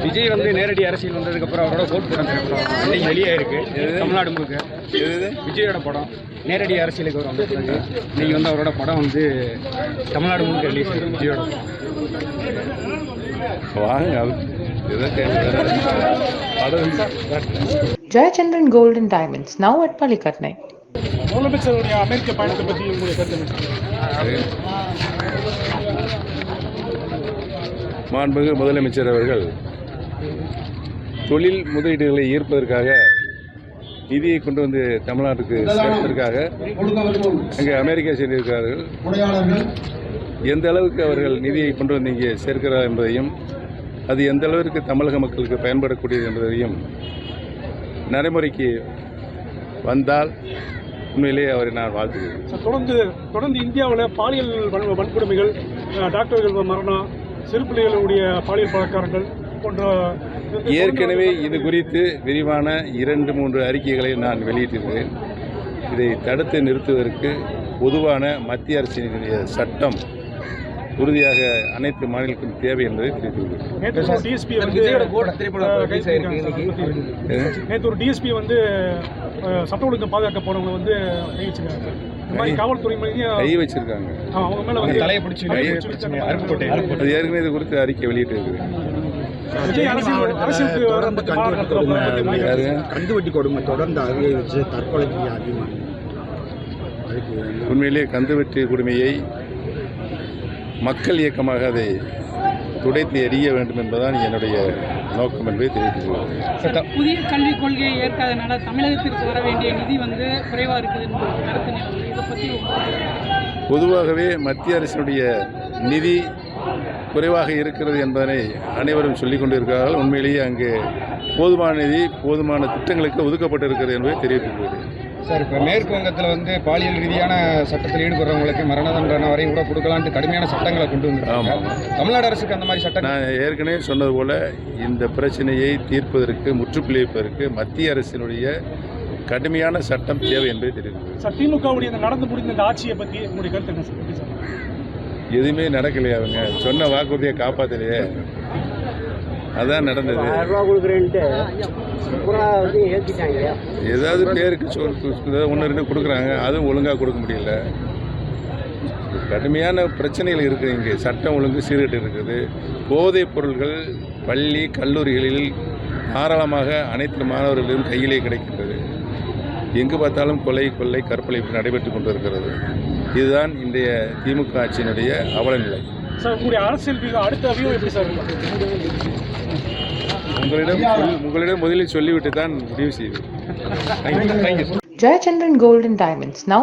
விஜய் வந்து நேரடி அரசியல் வந்ததுக்கப்புறம் அவரோட ஓட் படம் திரைப்படம் இன்னைக்கு வெளியே இருக்கு தமிழ்நாடு முழுக்க. விஜயோட படம். நேரடி அரசியலுக்கு அவர் வந்த பிறகு இன்னைக்கு வந்து அவரோட படம் வந்து தமிழ்நாடு முழுக்க ரிலீஸ் ஆயிருக்கு. விஜயோட படம். Gold and Diamonds, now at Palikatnai. முதலமைச்சருடைய அமெரிக்க பயணத்தை பற்றி உங்களுடைய கருத்து? மாண்புமிகு முதலமைச்சர் அவர்கள் தொழில் முதலீடுகளை ஈர்ப்பதற்காக நிதியை கொண்டு வந்து தமிழ்நாட்டுக்கு சேர்ப்பதற்காக அங்கே அமெரிக்கா சென்றிருக்கிறார்கள் எந்த அளவுக்கு அவர்கள் நிதியை கொண்டு வந்து இங்கே சேர்க்கிறார் என்பதையும் அது எந்த அளவிற்கு தமிழக மக்களுக்கு பயன்படக்கூடியது என்பதையும் நடைமுறைக்கு வந்தால் உண்மையிலேயே அவரை நான் வாழ்த்துகிறேன். தொடர்ந்து தொடர்ந்து இந்தியாவில் பாலியல் வன்கொடுமைகள் டாக்டர்கள் மரணம் சிறு பிள்ளைகளுடைய பாலியல் பலாத்காரங்கள் ஏற்கனவே இது குறித்து விரிவான இரண்டு மூன்று அறிக்கைகளை நான் வெளியிட்டிருக்கிறேன். இதை தடுத்து நிறுத்துவதற்கு பொதுவான மத்திய அரசினுடைய சட்டம் உறுதியாக அனைத்து மாநிலங்களுக்கும் தேவை என்பதை தெரிவித்துள்ளது நேற்று ஒரு டிஎஸ்பி வந்து சட்ட ஒழுங்கு பாதுகாக்க போனவங்க வந்து கை வச்சிருக்காங்க இந்த மாதிரி காவல்துறை மீது கை வச்சிருக்காங்க. அவங்க மேல வந்து தலையை பிடிச்சி தலையை பிடிச்சு வச்சு அருப்புக்கோட்டை அருப்புக்கோட்டை அது ஏற்கனவே இது குறித்து அறிக்கை வெளியிட்டு இருக்கிறேன் தொடர்ந்து யாரு? கந்துவட்டி கொடுமை தொடர்ந்து அதிகரித்து தற்கொலைக்கு அதிகமாக உண்மையிலே கந்துவெட்டி கொடுமையை மக்கள் இயக்கமாக அதை துடைத்து எறிய வேண்டும் என்பதுதான் என்னுடைய நோக்கம் என்பதை தெரிவித்துக் கொள்கிறேன். புதிய கல்விக் கொள்கையை ஏற்காதனால தமிழகத்திற்கு வர வேண்டிய நிதி வந்து குறைவா இருக்குது பொதுவாகவே மத்திய அரசினுடைய நிதி குறைவாக இருக்கிறது என்பதனை அனைவரும் சொல்லிக் கொண்டிருக்கிறார்கள். உண்மையிலேயே அங்கே போதுமான நிதி போதுமான திட்டங்களுக்கு ஒதுக்கப்பட்டிருக்கிறது என்பதை தெரிவித்துக் கொள்கிறேன் சார் இப்போ மேற்கு வங்கத்தில் வந்து பாலியல் ரீதியான சட்டத்தில் ஈடுபடுறவங்களுக்கு மரண தண்டனை வரையும் கூட கொடுக்கலான்ட்டு கடுமையான சட்டங்களை கொண்டு வந்திருக்காங்க. தமிழ்நாடு அரசுக்கு அந்த மாதிரி சட்டம் நான் ஏற்கனவே சொன்னது போல இந்த பிரச்சனையை தீர்ப்பதற்கு முற்றுப்புள்ளி வைப்பதற்கு மத்திய அரசினுடைய கடுமையான சட்டம் தேவை என்பதை தெரிவித்துள்ளது சார் திமுகவுடைய நடந்து முடிந்த இந்த ஆட்சியை பற்றி உங்களுடைய கருத்து என்ன சார்? எதுவுமே நடக்கலையே அவங்க. சொன்ன வாக்குறுதியை காப்பாற்றலையே அதான் நடந்தது. ஏதாவது பேருக்கு சொல் ஒன்று ரெண்டு கொடுக்குறாங்க. அதுவும் ஒழுங்காக கொடுக்க முடியல. கடுமையான பிரச்சனைகள் இருக்குது இங்கே. சட்டம் ஒழுங்கு சீர்கெட்டு இருக்குது. போதைப் பொருள்கள் பள்ளி கல்லூரிகளில் தாராளமாக அனைத்து மாணவர்களிலும் கையிலே கிடைக்கின்றது. எங்கு பார்த்தாலும் கொலை கொள்ளை கற்பனை நடைபெற்று கொண்டிருக்கிறது. இதுதான் இன்றைய திமுக ஆட்சியினுடைய அவலநிலை. சார் உங்களுடைய அரசியல் அடுத்த வியூ எப்படி சார் உங்களிடம் உங்களிடம் முதலில் சொல்லிவிட்டு தான் முடிவு செய்வேன். Thank you Jayachandran Gold and Diamonds, now